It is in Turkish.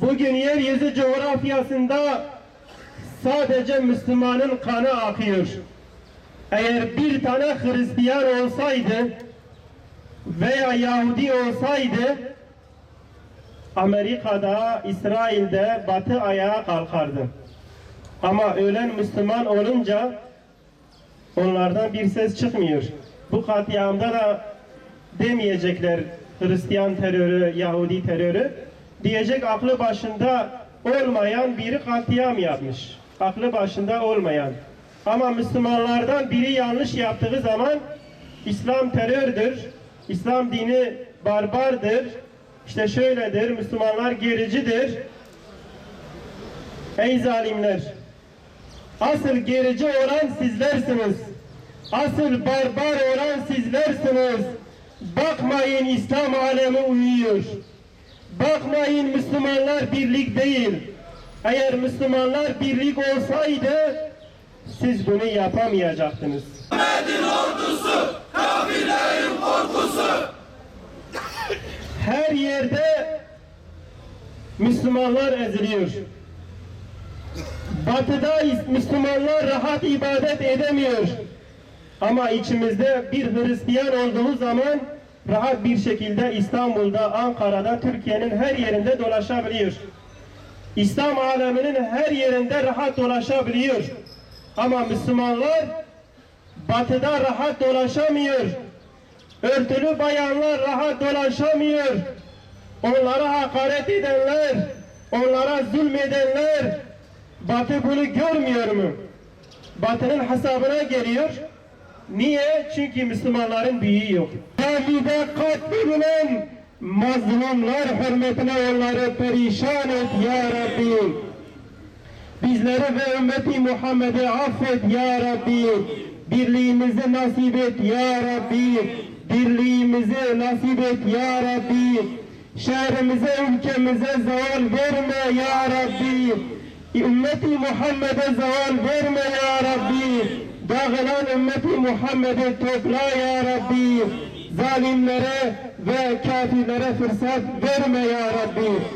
Bugün yeryüzü coğrafyasında sadece Müslümanın kanı akıyor. Eğer bir tane Hristiyan olsaydı veya Yahudi olsaydı Amerika'da, İsrail'de Batı ayağa kalkardı. Ama ölen Müslüman olunca onlardan bir ses çıkmıyor. Bu katliamda da demeyecekler Hristiyan terörü, Yahudi terörü. Diyecek aklı başında olmayan biri katliam yapmış. Aklı başında olmayan. Ama Müslümanlardan biri yanlış yaptığı zaman İslam terördür. İslam dini barbardır. İşte şöyledir. Müslümanlar gericidir. Ey zalimler! Asıl gerici olan sizlersiniz. Asıl barbar olan sizlersiniz. Bakmayın İslam alemi uyuyor. Bakmayın Müslümanlar birlik değil. Eğer Müslümanlar birlik olsaydı siz bunu yapamayacaktınız. Her yerde Müslümanlar eziliyor. Batıda Müslümanlar rahat ibadet edemiyor. Ama içimizde bir Hristiyan olduğu zaman rahat bir şekilde İstanbul'da, Ankara'da, Türkiye'nin her yerinde dolaşabiliyor. İslam aleminin her yerinde rahat dolaşabiliyor. Ama Müslümanlar batıda rahat dolaşamıyor. Örtülü bayanlar rahat dolaşamıyor. Onlara hakaret edenler, onlara zulmedenler, Batı bunu görmüyor mu? Batı'nın hesabına geliyor. Niye? Çünkü Müslümanların büyüğü yok. Camide katledilen mazlumlar hürmetine onları perişan et ya Rabbi. Bizleri ve ümmeti Muhammed'i affet ya Rabbi. Birliğimizi nasip et ya Rabbi. Birliğimizi nasip et ya Rabbi. Şehrimize, ülkemize zeval verme ya Rabbi. Ümmeti Muhammed'e zeval verme ya Rabbi. Dağılan ümmeti Muhammed'i topla ya Rabbi. Zalimlere ve kafirlere fırsat verme ya Rabbi.